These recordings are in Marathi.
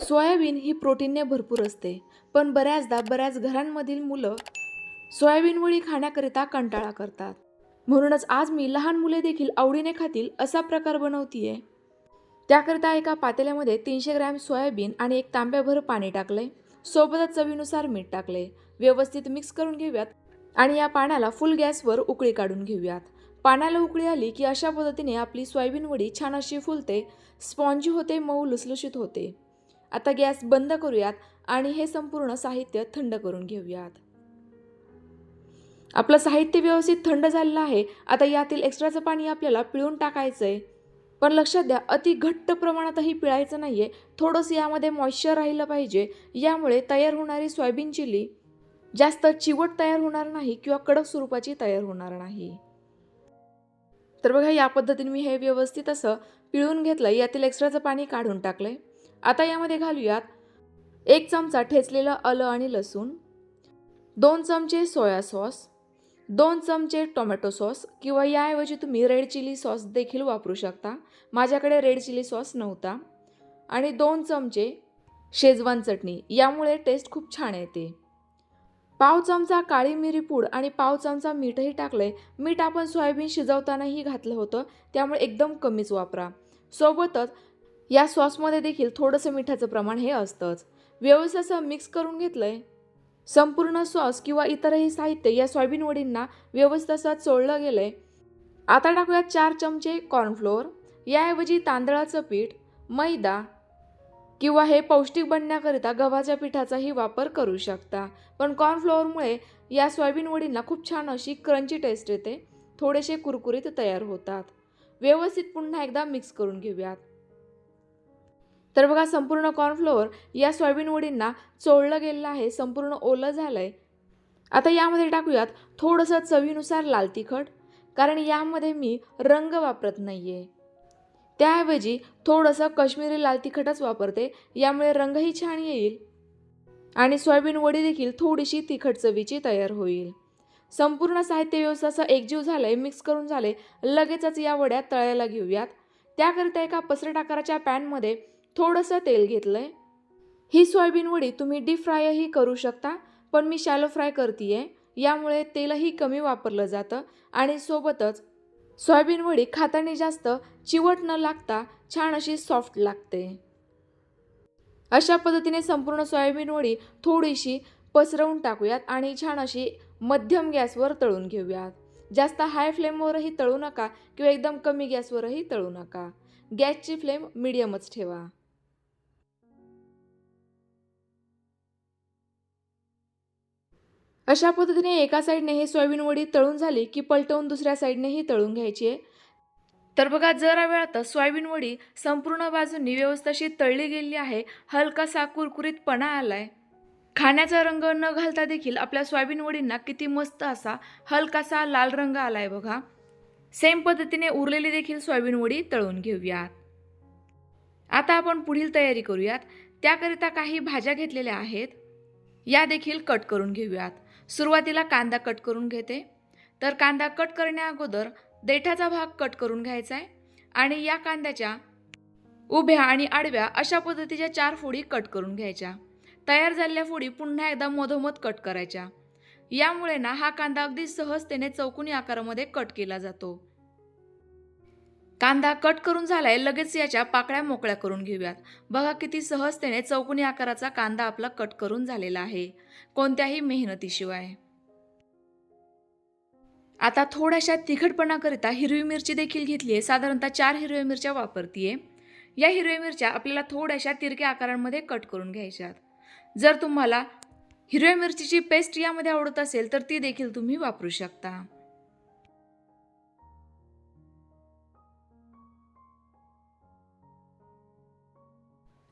सोयाबीन ही प्रोटीनने भरपूर असते पण बऱ्याचदा बऱ्याच घरांमधील मुलं सोयाबीन वडी खाण्याकरिता कंटाळा करतात. म्हणूनच आज मी लहान मुले देखील आवडीने खातील असा प्रकार बनवतीये. त्याकरिता एका पातेल्यामध्ये तीनशे ग्रॅम सोयाबीन आणि एक तांब्याभर पाणी टाकले. सोबतच चवीनुसार मीठ टाकले. व्यवस्थित मिक्स करून घेऊयात आणि या पाण्याला फुल गॅसवर उकळी काढून घेऊयात. पाण्याला उकळी आली की अशा पद्धतीने आपली सोयाबीन वडी छान अशी फुलते स्पॉन्जी होते मऊ लुसलुशीत होते. आता गॅस बंद करूयात आणि हे संपूर्ण साहित्य थंड करून घेऊयात. आपलं साहित्य व्यवस्थित थंड झालेलं आहे. आता यातील एक्स्ट्राचं पाणी आपल्याला पिळून टाकायचं आहे पण लक्षात द्या अति घट्ट प्रमाणातही पिळायचं नाही आहे थोडंसं यामध्ये मॉइश्चर राहिलं पाहिजे. यामुळे तयार होणारी सोयाबीन चिली जास्त चिवट तयार होणार नाही किंवा कडक स्वरूपाची तयार होणार नाही. तर बघा या पद्धतीने मी हे व्यवस्थित असं पिळून घेतलं यातील एक्स्ट्राचं पाणी काढून टाकलं आहे आता यामध्ये घालूयात एक चमचा ठेचलेलं आलं आणि लसूण दोन चमचे सोया सॉस दोन चमचे टोमॅटो सॉस किंवा याऐवजी तुम्ही रेड चिली सॉस देखील वापरू शकता. माझ्याकडे रेड चिली सॉस नव्हता आणि दोन चमचे शेजवान चटणी. यामुळे टेस्ट खूप छान येते. पाव चमचा काळी मिरी पूड आणि पाव चमचा मीठही टाकले मीठ आपण सोयाबीन शिजवतानाही घातलं होतं त्यामुळे एकदम कमीच वापरा. सोबतच या सॉसमध्ये देखील थोडंसं मिठाचं प्रमाण हे असतंच. व्यवस्थित असं मिक्स करून घेतलंय. संपूर्ण सॉस किंवा इतरही साहित्य या सोयाबीन वडींना व्यवस्थित असं चोळलं गेलंय. आता टाकूयात चार चमचे कॉर्नफ्लोअर याऐवजी तांदळाचं पीठ मैदा किंवा हे पौष्टिक बनण्याकरिता गव्हाच्या पिठाचाही वापर करू शकता. पण कॉर्नफ्लोअरमुळे या सोयाबीन वडींना खूप छान अशी क्रंची टेस्ट येते. थोडेसे कुरकुरीत तयार होतात. व्यवस्थित पुन्हा एकदा मिक्स करून घेऊयात. तर बघा संपूर्ण कॉर्नफ्लोअर या सोयाबीन वडींना चोळलं गेलेलं आहे संपूर्ण ओलं झालं आहे आता यामध्ये टाकूयात थोडंसं चवीनुसार लाल तिखट कारण यामध्ये मी रंग वापरत नाही आहे त्याऐवजी थोडंसं काश्मीरी लाल तिखटच वापरते यामुळे रंगही छान येईल आणि सोयाबीन वडी देखील थोडीशी तिखट चवीची तयार होईल. संपूर्ण साहित्य व्यवस्था असं एकजीव झालंय मिक्स करून झाले लगेचच या वड्या तळायला घेऊयात. त्याकरिता एका पसरट आकाराच्या पॅनमध्ये थोडंसं तेल घेतलं आहे ही सोयाबीन वडी तुम्ही डीप फ्रायही करू शकता पण मी शॅलो फ्राय करते यामुळे तेलही कमी वापरलं जातं आणि सोबतच सोयाबीन वडी खाताने जास्त चिवट न लागता छान अशी सॉफ्ट लागते. अशा पद्धतीने संपूर्ण सोयाबीन वडी थोडीशी पसरवून टाकूयात आणि छान अशी मध्यम गॅसवर तळून घेऊयात. जास्त हाय फ्लेमवरही तळू नका किंवा एकदम कमी गॅसवरही तळू नका. गॅसची फ्लेम मिडियमच ठेवा. अशा पद्धतीने एका साईडने हे सोयाबीन वडी तळून झाली की पलटवून दुसऱ्या साईडनेही तळून घ्यायची आहे. तर बघा जरा वेळातच सोयाबीन वडी संपूर्ण बाजूंनी व्यवस्थित तळली गेली आहे. हलकासा कुरकुरीतपणा आलाय. खाण्याचा रंग न घालता देखील आपल्या सोयाबीन वडींना किती मस्त असा हलकासा लाल रंग आलाय बघा. सेम पद्धतीने उरलेली देखील सोयाबीन वडी तळून घेऊयात. आता आपण पुढील तयारी करूयात. त्याकरिता काही भाज्या घेतलेल्या आहेत. या देखील कट करून घेऊयात. सुरुवातीला कांदा कट करून घेते. तर कांदा कट करण्याअगोदर देठाचा भाग कट करून घ्यायचा आहे आणि या कांद्याच्या उभ्या आणि आडव्या अशा पद्धतीच्या चार फोडी कट करून घ्यायच्या. तयार झालेल्या फोडी पुन्हा एकदा मधोमध कट करायच्या. यामुळे ना हा कांदा अगदी सहजतेने चौकोनी आकारामध्ये कट केला जातो. कांदा कट करून झालाय लगेच याच्या पाकळ्या मोकळ्या करून घेऊयात. बघा किती सहजतेने चौकोनी आकाराचा कांदा आपला कट करून झालेला आहे. कोणत्याही मेहनतीशिवाय. आता थोड्याशा तिखटपणाकरिता हिरवी मिरची देखील घेतली आहे. साधारणतः चार हिरव्या मिरच्या वापरतीये. या हिरव्या मिरच्या आपल्याला थोड्याशा तिरक्या आकारांमध्ये कट करून घ्यायच्यात. जर तुम्हाला हिरव्या मिरचीची पेस्ट यामध्ये आवडत असेल तर ती देखील तुम्ही वापरू शकता.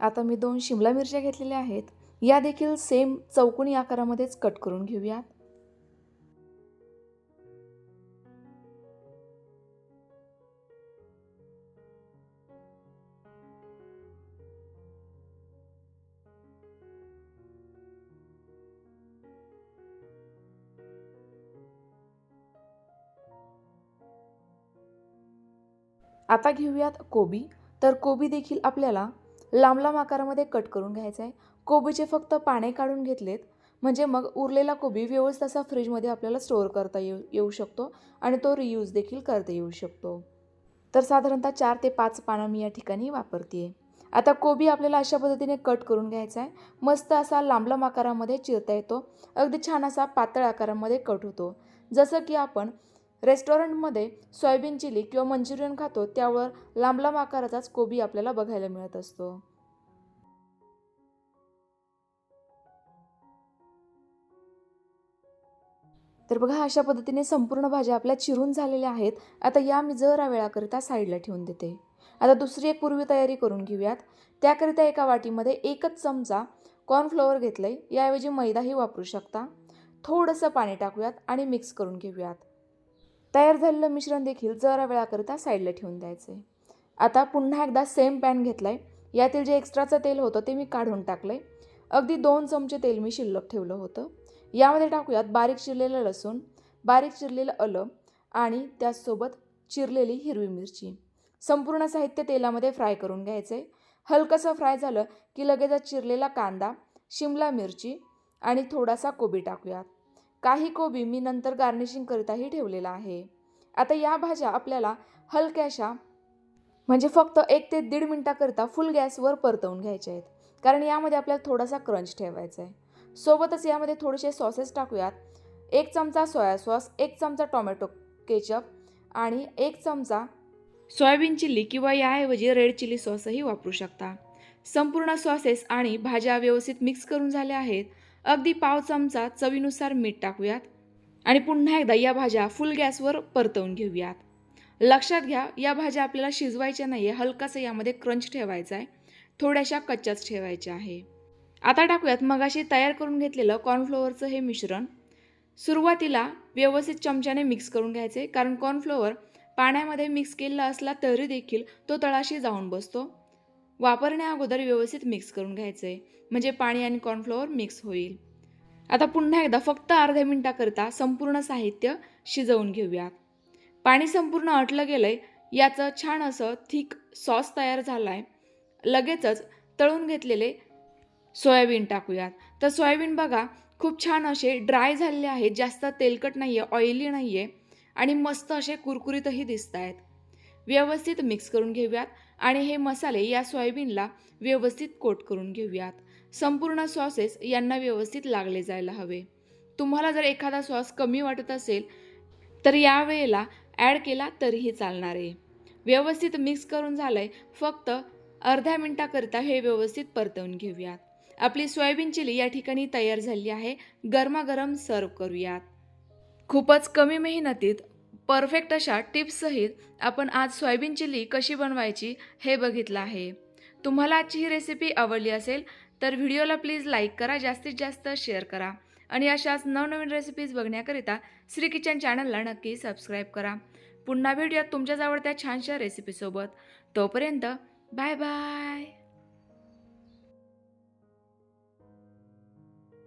आता मी दोन शिमला मिरच्या घेतलेल्या आहेत. या देखील सेम चौकोनी आकारामध्येच कट करून घेऊयात. आता घेऊयात कोबी. तर कोबी देखील आपल्याला लांब लांब आकारामध्ये कट करून घ्यायचा आहे. कोबीचे फक्त पाने काढून घेतलेत. म्हणजे मग उरलेला कोबी व्यवस्थित असा फ्रीजमध्ये आपल्याला स्टोअर करता येऊ येऊ शकतो आणि तो रियूज देखील करता येऊ शकतो. तर साधारणतः चार ते पाच पानं मी या ठिकाणी वापरते आता कोबी आपल्याला अशा पद्धतीने कट करून घ्यायचा आहे. मस्त असा लांब लांब आकारामध्ये चिरता येतो. अगदी छान असा पातळ आकारामध्ये कट होतो. जसं की आपण रेस्टॉरंटमध्ये सोयाबीन चिली किंवा मंचुरियन खातो त्यावर लांब लांब आकाराचाच कोबी आपल्याला बघायला मिळत असतो. तर बघा अशा पद्धतीने संपूर्ण भाज्या आपल्या चिरून झालेल्या आहेत. आता या मी जरा वेळाकरिता साईडला ठेवून देते. आता दुसरी एक पूर्वी तयारी करून घेऊयात. त्याकरिता एका वाटीमध्ये एकच चमचा कॉर्नफ्लोअर घेतलं आहे याऐवजी मैदाही वापरू शकता. थोडंसं पाणी टाकूयात आणि मिक्स करून घेऊयात. तयार झालेलं मिश्रण देखील जरा वेळाकरिता साईडला ठेवून द्यायचं आहे आता पुन्हा एकदा सेम पॅन घेतला आहे यातील जे एक्स्ट्राचं तेल होतं ते मी काढून टाकलं आहे अगदी दोन चमचे तेल मी शिल्लक ठेवलं होतं. यामध्ये टाकूयात बारीक चिरलेलं लसूण बारीक चिरलेलं आलं आणि त्याचसोबत चिरलेली हिरवी मिरची. संपूर्ण साहित्य तेलामध्ये फ्राय करून घ्यायचं आहे हलकंसं फ्राय झालं की लगेचच चिरलेला कांदा शिमला मिरची आणि थोडासा कोबी टाकूयात. काही कोबी मी नंतर गार्निशिंगकरिताही ठेवलेला आहे. आता या भाज्या आपल्याला हलक्याशा म्हणजे फक्त एक ते दीड मिनटाकरिता फुल गॅसवर परतवून घ्यायच्या आहेत. कारण यामध्ये आपल्याला थोडासा क्रंच ठेवायचा आहे. सोबतच यामध्ये थोडेसे सॉसेस टाकूयात. एक चमचा सोया सॉस एक चमचा टोमॅटो केचप आणि एक चमचा सोयाबीन चिल्ली किंवा याऐवजी रेड चिली सॉसही वापरू शकता. संपूर्ण सॉसेस आणि भाज्या व्यवस्थित मिक्स करून झाल्या आहेत. अगदी पाव चमचा चवीनुसार मीठ टाकूयात आणि पुन्हा एकदा या भाज्या फुल गॅसवर परतवून घेऊयात. लक्षात घ्या या भाज्या आपल्याला शिजवायच्या नाही आहे हलकासं यामध्ये क्रंच ठेवायचा आहे. थोड्याशा कच्च्याच ठेवायच्या आहे. आता टाकूयात मगाशी तयार करून घेतलेलं कॉर्नफ्लोअरचं हे मिश्रण. सुरुवातीला व्यवस्थित चमच्याने मिक्स करून घ्यायचे कारण कॉर्नफ्लोअर पाण्यामध्ये मिक्स केलेला असला तरी देखील तो तळाशी जाऊन बसतो. वापरण्या अगोदर व्यवस्थित मिक्स करून घ्यायचं. आहे म्हणजे पाणी आणि कॉर्नफ्लोअर मिक्स होईल. आता पुन्हा एकदा फक्त अर्ध्या मिनटाकरता संपूर्ण साहित्य शिजवून घेऊयात पाणी संपूर्ण अटलं गेलं आहे याचं छान असं थिक सॉस तयार झाला आहे लगेचच तळून घेतलेले सोयाबीन टाकूयात. तर सोयाबीन बघा खूप छान असे ड्राय झालेले आहेत जास्त तेलकट नाही आहे ऑइली नाही आहे आणि मस्त असे कुरकुरीतही दिसत आहेत व्यवस्थित मिक्स करून घेऊयात. आणि हे मसाले या सोयाबीनला व्यवस्थित कोट करून घेऊयात. संपूर्ण सॉसेस यांना व्यवस्थित लागले जायला हवे. तुम्हाला जर एखादा सॉस कमी वाटत असेल तर यावेळेला ॲड केला तरीही चालणार आहे. व्यवस्थित मिक्स करून झालं आहे फक्त अर्ध्या मिनटाकरिता हे व्यवस्थित परतवून घेऊयात. आपली सोयाबीन चिली या ठिकाणी तयार झाली आहे. गरमागरम सर्व करूयात. खूपच कमी मेहनतीत परफेक्ट अशा टिप्ससहित आपण आज सोयाबीन चिली कशी बनवायची हे बघितलं आहे. तुम्हाला आजची ही रेसिपी आवडली असेल तर व्हिडिओला प्लीज लाईक करा जास्तीत जास्त शेअर करा आणि अशाच नवनवीन रेसिपीज बघण्याकरिता श्री किचन चॅनलला नक्की सबस्क्राईब करा. पुन्हा भेटूयात तुमच्याच आवडत्या छानशा रेसिपीसोबत तोपर्यंत बाय बाय